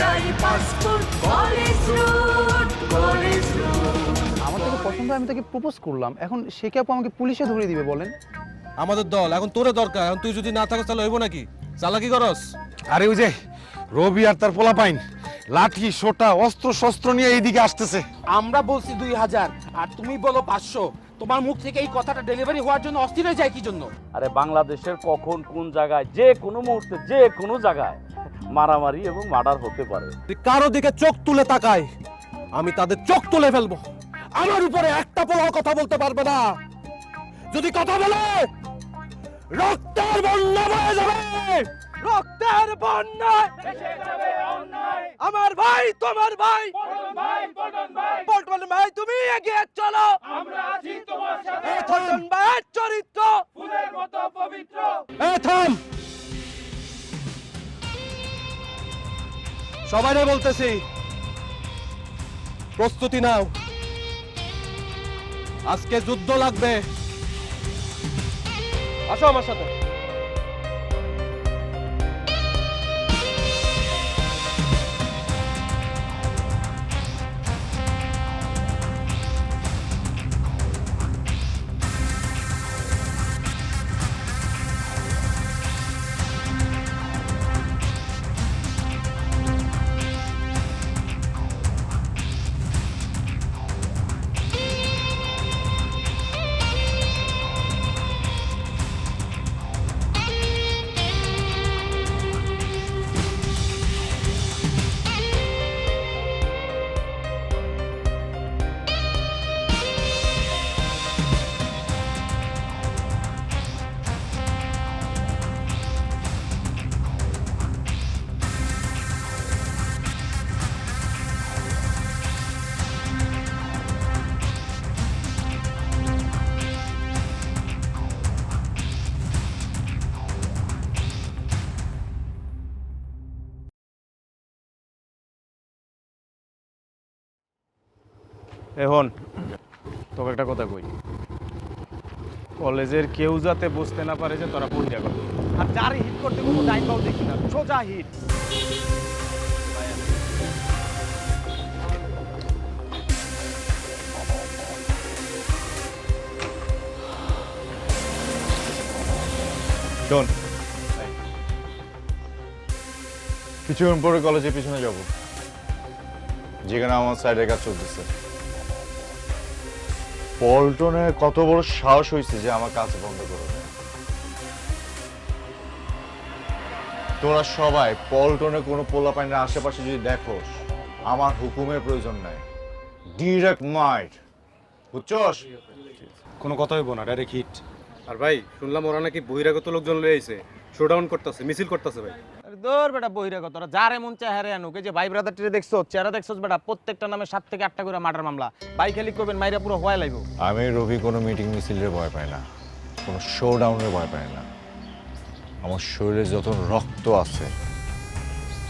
একটাই passport college road college road. আমার তাকে পছন্দ আমি তাকে প্রপোজ করলাম। এখন সে কি আপু আমাকে পুলিশে ধরিয়ে দিবে বলেন। আমাদের দল এখন তোরে দরকার এখন তুই যদি না থাকিস তাহলে হইব নাকি? চালাকি করস? আরে ওই যে রবি আর তার পোলা পাইন লাঠি সোটা অস্ত্র শস্ত্র নিয়ে এইদিকে আসতেছে। আমরা বলছি দুই হাজার আর তুমি বলো পাঁচশো। তোমার মুখ থেকে এই কথাটা ডেলিভারি হওয়ার জন্য অস্থির হয়ে যায় কি জন্য? আরে বাংলাদেশের কখন কোন জায়গায় যে কোনো মুহূর্তে যে কোনো জায়গায়। মারামারি এবং মার্ডার হতে পারে। তুই কারও দিকে চোখ তুলে তাকায় আমি তাদের চোখ তুলে ফেলব। আমার উপরে একটা পোলাও কথা বলতে পারবে না। যদি কথা বলে রক্তের বন্যা বয়ে যাবে। রক্তের বন্যা আমার ভাই তোমার ভাই। পল্টন ভাই তুমি এগিয়ে চলো। আমরা সবাই বলতেছি। প্রস্তুতি নাও। আজকে যুদ্ধ লাগবে। আসো আমার সাথে। এখন তোকে একটা কথা কই। কলেজের কেউ যাতে বুঝতে না পারে যে তোরা বইরা কর আর যার হিট করতে কোনো টাইম পাও দেখি না, সোজা হিট কিছুক্ষণ পরে কলেজের পিছনে যাব। যেখানে আমার সাইডের কাজ চলতেছে। পল্টনের কত বড় সাহস হয়েছে যে আমার কাজ বন্ধ করে। দেয় তোরা সবাই পল্টনে কোনো পোলা পোলাপাইনের আশেপাশে যদি দেখো আমার হুকুমের প্রয়োজন নাই। ডিরেক্ট মাইট বুঝছস? কোনো কথা হইব না ডাইরেক্ট হিট আর ভাই শুনলাম ওরা নাকি বহিরাগত লোকজন লয়ে আইছে। শোডাউন করতেছে মিছিল করতেছে ভাই। দৌড় বেটা বহিরাগত তোরা যার এমন চেহারে আনুক। এই যে ভাই ব্রাদার টিরে দেখছ চেহারা দেখছ বেটা প্রত্যেকটা নামে সাত থেকে আটটা করে মার্ডার মামলা। ভাই খালি করবেন মাইরা পুরো হওয়া লাগবে। আমি রবি কোনো মিটিং মিছিলের ভয় পাই না কোনো শো ডাউনের ভয় পাই না। আমার শরীরে যত রক্ত আছে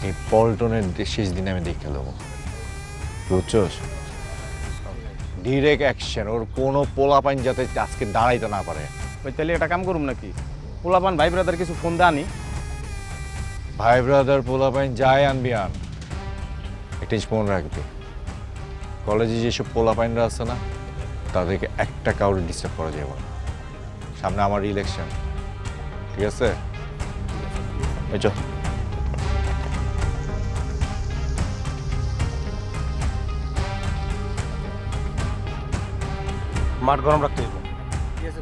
এই পল্টনের শেষ দিনে আমি দেখে নেব বুঝছস? ডিরেক্ট অ্যাকশন ওর কোনো পোলাপাইন যাতে আজকে দাঁড়াইতে না পারে। ওই তাহলে একটা কাম করুম নাকি? পোলাপান ভাই ব্রাদার কিছু ফোন দানি ভাই ব্রাদার পোলাপাইন যাই আনবি আন। একটা মনে রাখবি কলেজে যেসব পোলাপাইনরা আছে না, তাদেরকে একটা কাউরে ডিস্টার্ব করা যাবে না। সামনে আমার ইলেকশন ঠিক আছে? এই মাঠ গরম রাখতে হইব।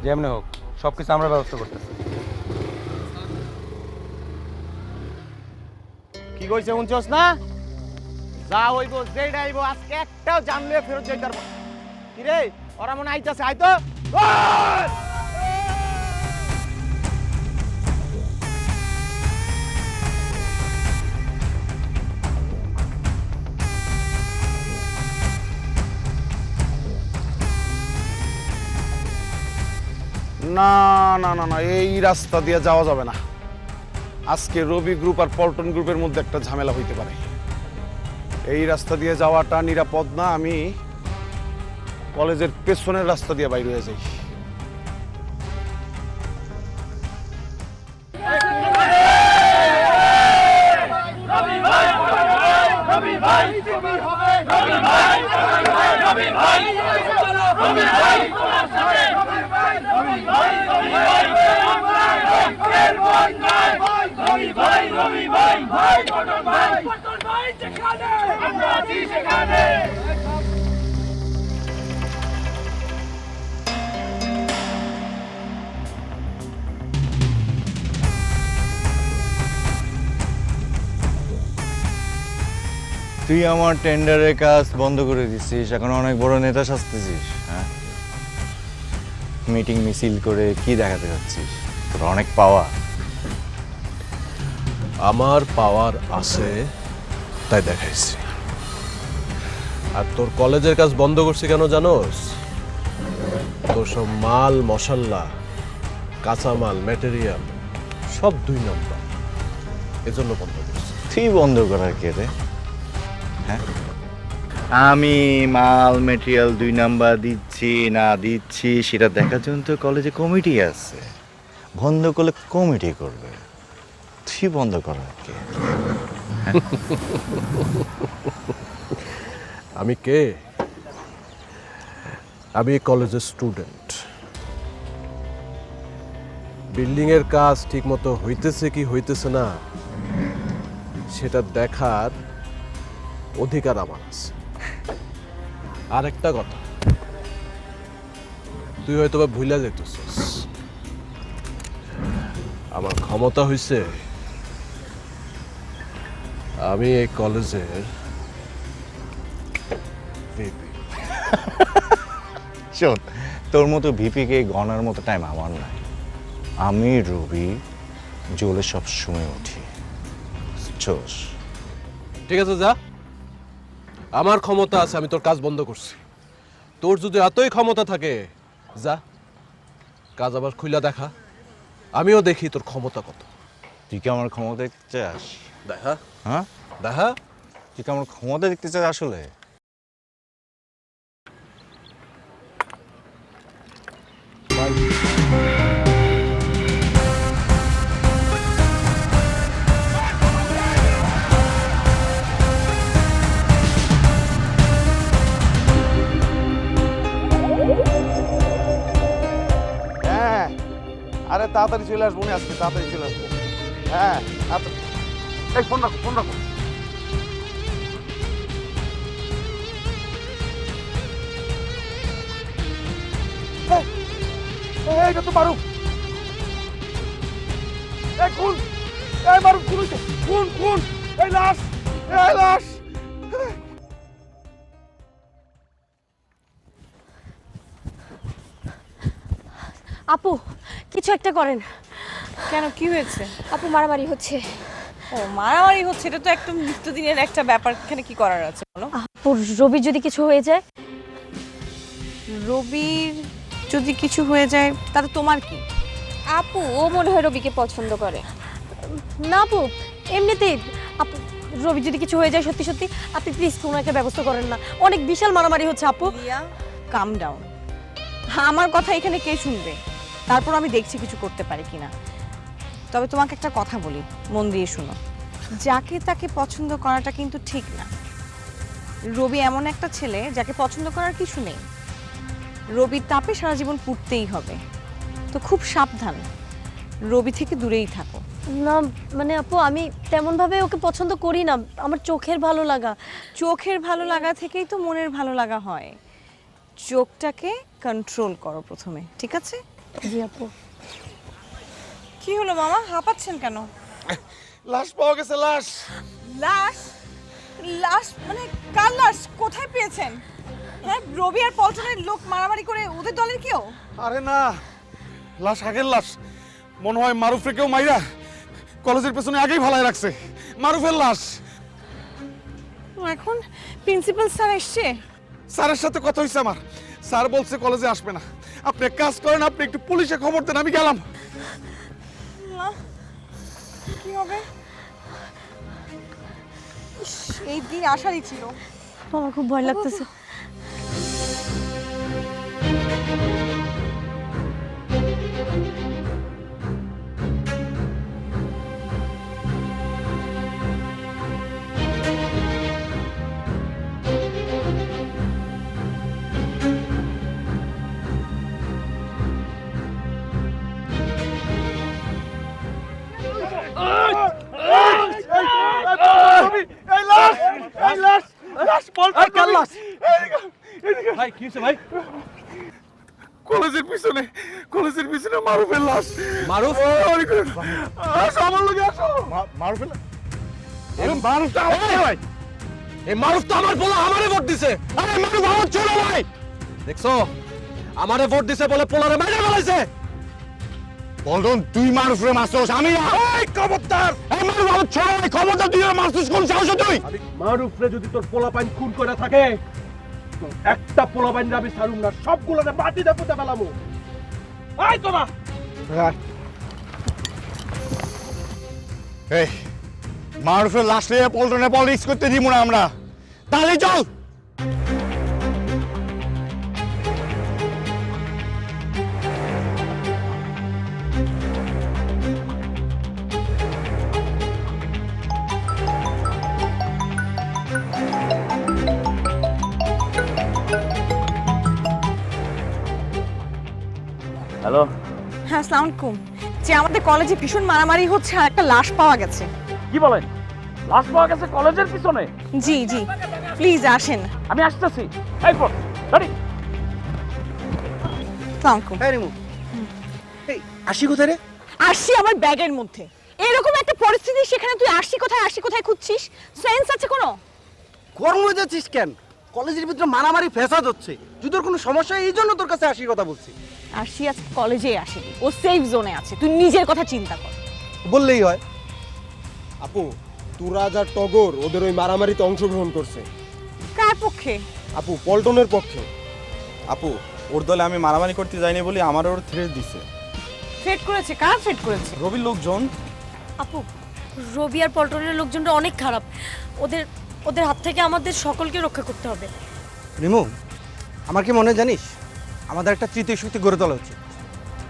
যেমনি হোক সব কিছু আমরা ব্যবস্থা করতেছি। কইছে, শুনছস না? যা হইব যেইটা আইব আজকে একটাও জানলে ফেরত যাইতার কি রে? ওরা মনে আইতাছে আইতো না না না না, এই রাস্তা দিয়ে যাওয়া যাবে না। আজকে রবি গ্রুপ আর পল্টন গ্রুপের মধ্যে একটা ঝামেলা হইতে পারে। এই রাস্তা দিয়ে যাওয়াটা নিরাপদ না, আমি কলেজের পেছনের রাস্তা দিয়ে বাইরে হয়ে যাই। তুই আমার টেন্ডারের কাজ বন্ধ করে দিছিস এখন অনেক বড় নেতা সাজতেছিস হ্যাঁ? মিটিং মিছিল করে কি দেখাতে যাচ্ছিস? তোর অনেক পাওয়া আমার পাওয়ার আছে, তাই দেখাইছি। আর তোর কলেজের কাজ বন্ধ করছি কেন জানোস? তোর সব মাল, মশাল্লা, কাঁচামাল ম্যাটেরিয়াল সব দুই নম্বর। এজন্য বন্ধ করছি। তুই বন্ধ করার কে রে? হ্যাঁ? আমি মাল মেটেরিয়াল দুই নাম্বার দিচ্ছি, না দিচ্ছি, সেটা দেখার জন্য তো কলেজে কমিটি আছে। বন্ধ করলে কমিটি করবে। তুই বন্ধ করার কে। আমি কে? আমি কলেজের স্টুডেন্ট। বিল্ডিং এর কাজ ঠিকমতো হইতেছে কি হইতেছে না, সেটা দেখার অধিকার আমার আছে। আর একটা কথা, তুই হয়তো বা ভুলে যেতেছিস আমার ক্ষমতা হইছে আমি এই কলেজের ভিপি শোন তোর মতো ভিপিকে গনার মতো টাইম আমার নাই। আমি রবি জলে সব সময় উঠি। চোস ঠিক আছে যা। আমার ক্ষমতা আছে আমি তোর কাজ বন্ধ করছি। তোর যদি এতই ক্ষমতা থাকে যা। কাজ আবার খুইলা দেখা। আমিও দেখি তোর ক্ষমতা কত। তুই কি আমার ক্ষমতা দেখতে চাস? দেখা। হ্যাঁ? দেখা তুই কি আমার ক্ষমতা দেখতে চাস আসলে? হ্যাঁ আরে তাড়াতাড়ি চলে আসব না আজকে তাড়াতাড়ি চলে আসব। হ্যাঁ আচ্ছা। এই ফোন রাখো ফোন রাখো। এই, এই, এইটা তো মারুফ। এই খুন এই মারুফ খুন হইছে। খুন খুন এই লাশ এই লাশ। আপু কিছু একটা করেন। কেন কি হয়েছে? আপু মারামারি হচ্ছে। ও মারামারি হচ্ছে এটা তো একদম নিত্যদিনের একটা ব্যাপার এখানে কি করার আছে বলো? আপু রবির যদি কিছু হয়ে যায়? রবির যদি কিছু হয়ে যায় তাতে তোমার কি? আপু ও মনে হয় রবিকে পছন্দ করে। না আপু এমনিতেই আপু রবি যদি কিছু হয়ে যায় সত্যি সত্যি আপনি প্লিজ কোনো একটা ব্যবস্থা করেন না। অনেক বিশাল মারামারি হচ্ছে আপু। কাম ডাউন আমার কথা এখানে কে শুনবে? তারপর আমি দেখছি কিছু করতে পারি কিনা। তবে তোমাকে একটা কথা বলি মন দিয়ে শুনো। যাকে তাকে পছন্দ করাটা কিন্তু ঠিক না। রবি এমন একটা ছেলে যাকে পছন্দ করার কিছু নেই। রবির তাপে সারা জীবন পুড়তেই হবে। তো খুব সাবধান। রবি থেকে দূরেই থাকো। না মানে আপু আমি তেমন ভাবে ওকে পছন্দ করি না। আমার চোখের ভালো লাগা। চোখের ভালো লাগা থেকেই তো মনের ভালো লাগা হয়। চোখটাকে কন্ট্রোল করো প্রথমে ঠিক আছে? জি আপু। কি হলো মামা? হাঁপাচ্ছেন কেন? লাশ পাওয়া গেছে লাশ। লাশ? লাশ মানে কার লাশ? কোথায় পেয়েছেন? হ্যাঁ রবি আর পল্টনের লোক মারামারি করে ওদের দলের কেউ আরে না লাশ আগের লাশ। মনে হয় মারুফে কেউ মাইরা কলেজের পেছনে আগেই ভালাই রাখছে। মারুফের লাশ। এখন প্রিন্সিপাল স্যার এসছে? স্যারের সাথে কথা হয়েছে আমার। স্যার বলছে কলেজে আসবে না। আপনি কাজ করেন আপনি একটু পুলিশে খবর দেন আমি গেলাম। কি হবে? এই দিন আসারই ছিল আমার খুব ভয় লাগতেছে। কলেজের পিছনে কলেজের পিছনে মারুফের লাশ। মারুফ? আসো আমার লোকে আসো। মারুফের মারুফ তো আমার ভাই। এই মারুফ তো আমার পোলা আমারে ভোট দিছে। আরে মারুফ আমার ছোট ভাই। দেখছ? আমারে ভোট দিছে বলে পোলারে মাইরা ফেলাইছে। বলদন তুই মারুফরে মারছস আমি না। এই খবরদার। এই মারুফ আমার ছোট ভাই খবরদার তুই আমার কোন সাহস তুই? মারুফরে যদি তোর পোলা পাইন খুন করে থাকে একটা পোলা পাইন আমি ছাড়ুম না সবগুলোরে মাটিতে পুঁতে ফেলামু। আই তোরা! এই লাশ নিয়ে পল্টনে পলিটিক্স করতে দিব না আমরা। তাহলে চল! আসসালামু যে আমাদের কলেজে ভীষণ মারামারি হচ্ছে আর একটা লাশ পাওয়া গেছে। কি বলেন? লাশ পাওয়া গেছে কলেজের পিছনে? জি জি। প্লিজ আসেন। আমি আসতেছি। এই পর রেডি আসসালামু আলাইকুম। আসি কোথায় রে? আসছি আমার ব্যাগের মধ্যে। এরকম একটা পরিস্থিতি সেখানে তুই আসি কোথায় আসি কোথায় খুঁজছিস? সেন্স আছে কোনো? কর্ম যাচ্ছিস কেন? কলেজের ভিতরে মারামারি ফেসাদ হচ্ছে। যদি তোর কোনো সমস্যা এই জন্য তোর কাছে আসি কথা বলছি। আসছি আজকে কলেজে আসেনি। ও সেফ জোনে আছে। তুই নিজের কথা চিন্তা কর। বললেই হয়। আপু তুরাজ আর টগর ওদের ওই মারামারিতে অংশগ্রহণ করছে। কার পক্ষে? আপু পল্টনের পক্ষে। আপু ওর দলে আমি মারামারি করতে যাইনি বলে আমার ওর থ্রেট দিছে। ফেট করেছে? কার ফেট করেছে? রবির লোকজন। আপু রবি আর পল্টনের লোকজনটা অনেক খারাপ। ওদের ওদের হাত থেকে আমাদের সকলকে রক্ষা করতে হবে। রিমু আমার কি মনে হয় জানিস? আমাদের একটা তৃতীয় শক্তি গড়ে তোলা উচিত।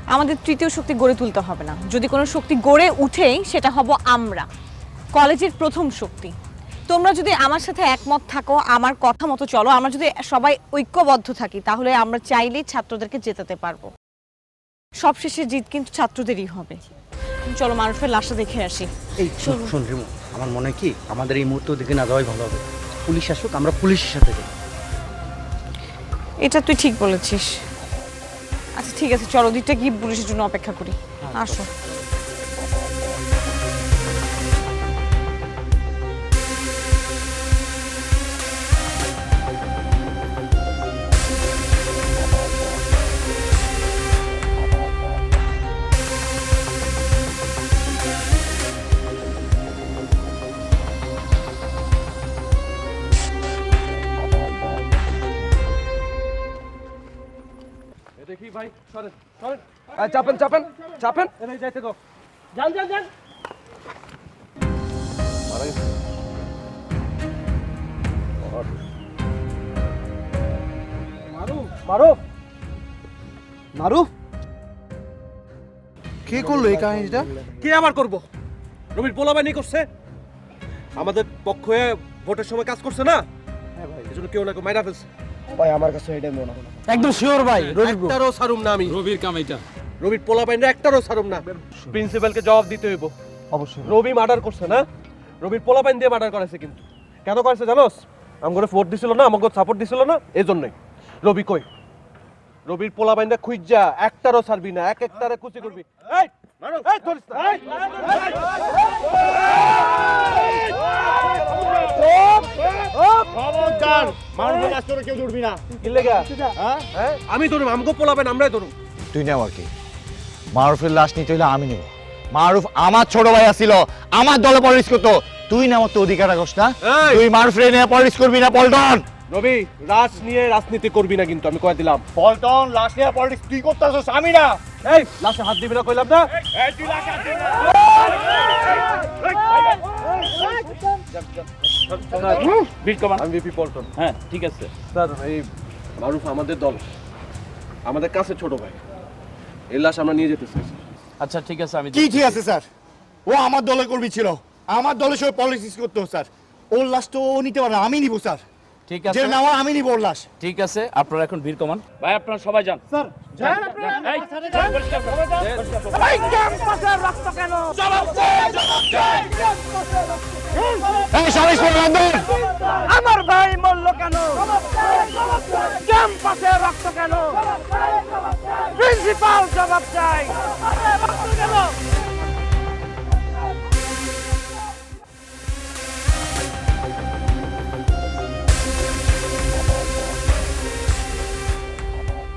আমাদের তৃতীয় শক্তি গড়ে তুলতে হবে না। যদি কোনো শক্তি গড়ে উঠেই সেটা হব আমরা। কলেজের প্রথম শক্তি। তোমরা যদি আমার সাথে একমত থাকো আমার কথা মতো চলো আমরা যদি সবাই ঐক্যবদ্ধ থাকি তাহলে আমরা চাইলেই ছাত্রদেরকে জেতাতে পারব। সবশেষে জিত কিন্তু ছাত্রদেরই হবে। চলো মানুষের লাশটা দেখে আসি। এই শোন শোন রিমু। আমার মনে হয় কি আমাদের এই মুহূর্ত দিকে না যাওয়াই ভালো হবে। পুলিশ আসুক আমরা পুলিশের সাথে যাই। এটা তুই ঠিক বলেছিস। আচ্ছা ঠিক আছে চলো দিকটা গিয়ে পুলিশের জন্য অপেক্ষা করি। আসো। ভাই সরেন সরেন। চাপেন চাপেন চাপেন। এনে যাইতে গো। যান যান যান। মারুফ মারুফ মারুফ কে করল এই কাহিনীটা? কে আবার করব? রবির পোলাবানি করছে। আমাদের পক্ষ হয়ে ভোটের সময় কাজ করছে না? হ্যাঁ ভাই। এজন্য কেউ না কেউ মাইরা ফেলছে। ভাই আমার কাছে এটাই মনে হয়। একদম শিওর ভাই একটারও ছাড়ুম না আমি। রবির কাম এটা রবির পোলাবাইনরা একটারও ছাড়ুম না। প্রিন্সিপালকে জবাব দিতে হইব। অবশ্যই। রবি মার্ডার করছে না? রবির পোলাপাইন দিয়ে মার্ডার করেছে কিন্তু। কেন করেছে জানোস? আমগরে ভোট দিছিল না আমাকে সাপোর্ট দিছিল না এই জন্যই রবি কই? রবির পোলা পোলাপাইনটা খুঁজা একটারও ছাড়বি না এক একটারে কুচি করবি। এই! মারুফের লেগা? হ্যাঁ? আমি ধরুম আমাকে পোলাপাইন আমরাই ধরুম তুই নেও আর কি। মারুফের লাশ নিতে হইলে আমি নেব। মারুফ আমার ছোট ভাই আছিল আমার দলে পলিটিক্স করতো। তুই না আমার তো অধিকার রাখস না! তুই মারুফ নিয়ে পলিটিক্স করবি না পল্টন! রবি লাশ নিয়ে রাজনীতি করবি না কিন্তু আমি কয়ে দিলাম। পল্টন লাশ নিয়ে পলিটিক্স তুই করতেছস আমি না। এই লাশে হাত দিবি না কইলাম না? আমি বিপি পল্টন। হ্যাঁ ঠিক আছে। স্যার এই মারুফ আমাদের দল। আমাদের কাছে ছোট ভাই। এই লাশ আমরা নিয়ে যেতে চাই আচ্ছা ঠিক আছে আমি কি ঠিক আছে স্যার? ও আমার দলের কর্মী ছিল। আমার দলের সঙ্গে পলিটিক্স করতো স্যার। ওর লাশ তো ও নিতে পারে আমি নিব স্যার। ঠিক যে আছে? নেওয়া আমি নিব লাশ। ঠিক আছে আপনারা এখন বীর কমান। ভাই আপনারা সবাই যান। স্যার আমার ভাই মরল কেন? ক্যাম্পাসে রক্ত কেন? প্রিন্সিপাল জবাব চাই।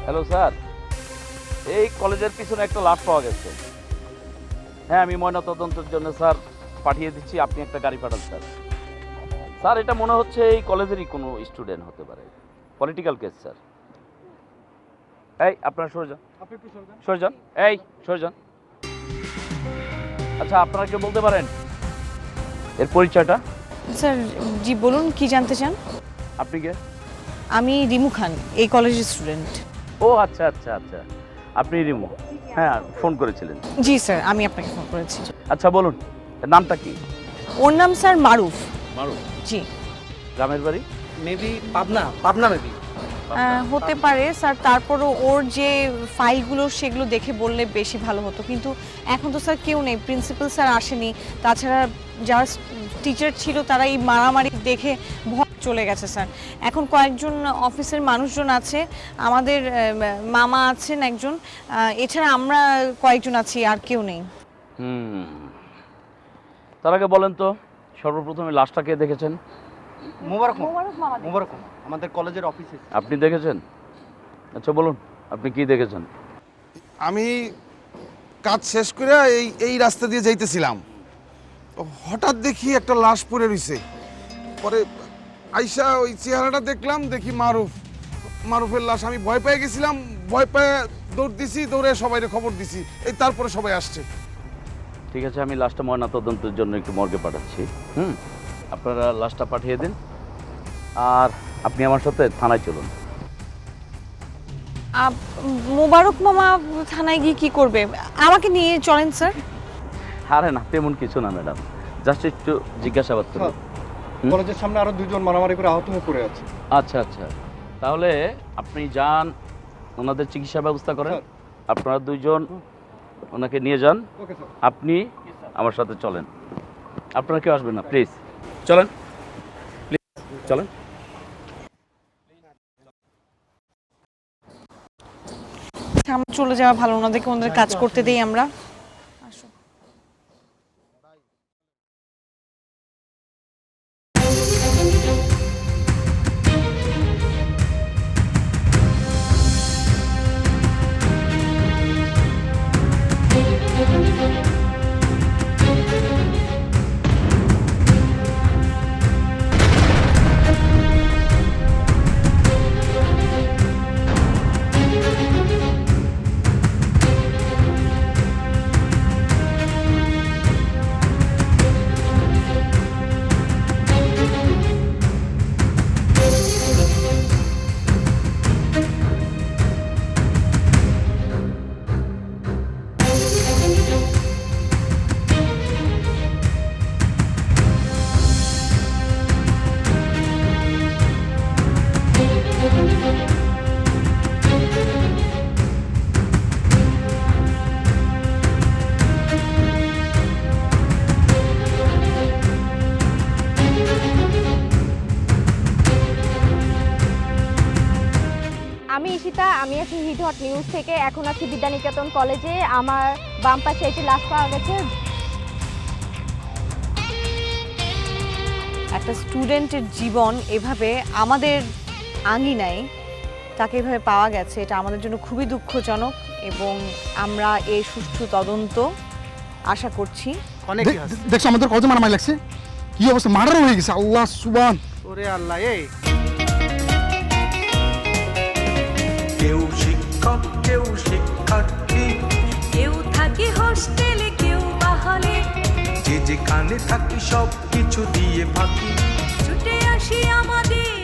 হ্যালো স্যার এই কলেজের পিছনে একটা লাশ পাওয়া গেছে। হ্যাঁ আমি ময়না তদন্তের জন্য স্যার পাঠিয়ে দিচ্ছি। আপনি একটা গাড়ি পাঠান স্যার। স্যার এটা মনে হচ্ছে এই কলেজেরই কোনো স্টুডেন্ট হতে পারে। Political case sir. এই আপনার সরে যান। সরে যান। এই সরে যান। আচ্ছা আপনারা কেউ বলতে পারেন? এর পরিচয়টা? স্যার জি বলুন কি জানতে চান? আপনি কে? আমি রিমু খান এই কলেজের স্টুডেন্ট। ও আচ্ছা আচ্ছা আচ্ছা। আপনি রিমু। হ্যাঁ ফোন করেছিলেন। জি স্যার আমি আপনাকে ফোন করেছি। আচ্ছা বলুন নামটা কি? ওর নাম স্যার মারুফ। মারুফ? জি। গ্রামের বাড়ি? মেবি পাবনা পাবনা মেবি আহ, হতে পারে স্যার তারপরও ওর যে ফাইলগুলো সেগুলো দেখে বললে বেশি ভালো হতো। কিন্তু এখন তো স্যার কেউ নেই। প্রিন্সিপাল স্যার আসেনি। তাছাড়া যারা টিচার ছিল তারা এই মারামারি দেখে ভয় চলে গেছে স্যার। এখন কয়েকজন অফিসের মানুষজন আছে আমাদের মামা আছেন একজন এছাড়া আমরা কয়েকজন আছি আর কেউ নেই। হুম। তার আগে বলেন তো সর্বপ্রথমে লাশটা কে দেখেছেন? মোবারক মোবারক আমাদের কলেজের অফিসে। আপনি দেখেছেন? আচ্ছা বলুন আপনি কি দেখেছেন? আমি কাজ শেষ করে এই এই রাস্তা দিয়ে যাইতেছিলাম। হঠাৎ দেখি একটা লাশ পড়ে রইছে। পরে আইসা ওই চেহারাটা দেখলাম দেখি মারুফ। মারুফের লাশ আমি ভয় পেয়ে গেছিলাম ভয় পেয়ে দৌড় দিছি দৌড়ে সবাইকে খবর দিছি। এই তারপরে সবাই আসছে। ঠিক আছে আমি লাশটা ময়না তদন্তের জন্য একটু মর্গে পাঠাচ্ছি। হুম? আপনারা লাশটা পাঠিয়ে দিন। আর আপনি আমার সাথে থানায় চলুন। আপ- মোবারক মামা থানায় গিয়ে কি করবে? আমাকে নিয়ে চলেন স্যার। আরে না তেমন কিছু না ম্যাডাম। জাস্ট একটু জিজ্ঞাসাবাদ করুন? কলেজের সামনে আরও দুজন মারামারি করে আহত হয়ে পড়ে আছে। আচ্ছা আচ্ছা। তাহলে আপনি যান ওনাদের চিকিৎসা ব্যবস্থা করেন। আপনারা দুইজন ওনাকে নিয়ে যান। আপনি আমার সাথে চলেন। আপনারা কেউ আসবেন না প্লিজ। চলেন। প্লিজ চলেন। আমরা চলে যাওয়া ভালো ওনাদেরকে ওনাদের কাজ করতে দেই আমরা। আমি ঈশিতা আমি আছি হিট হট নিউজ থেকে। এখন আছি বিদ্যানিকেতন কলেজে। আমার বাম পাশে একটি লাশ পাওয়া গেছে। একটা স্টুডেন্টের জীবন এভাবে আমাদের আঙিনায় তাকে এভাবে পাওয়া গেছে। এটা আমাদের জন্য খুবই দুঃখজনক এবং আমরা এই সুষ্ঠু তদন্ত আশা করছি। অনেক দেখছ আমাদের কত মারামারি লাগছে? কি অবস্থা? মারার হয়ে গেছে। আল্লাহ সুবান ওরে আল্লাহ এই কেউ শিক্ষক কেউ শিক্ষার্থী। কেউ থাকে হোস্টেলে কেউ বাহলে। যে যে কানে থাকি সব কিছু দিয়ে ফাঁকি ছুটে আসি আমাদের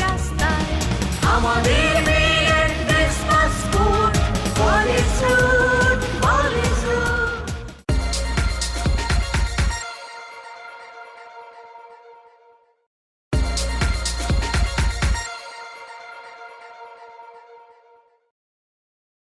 রাস্তায়। আমাদের মেয়ের ক্রিসমাস কোড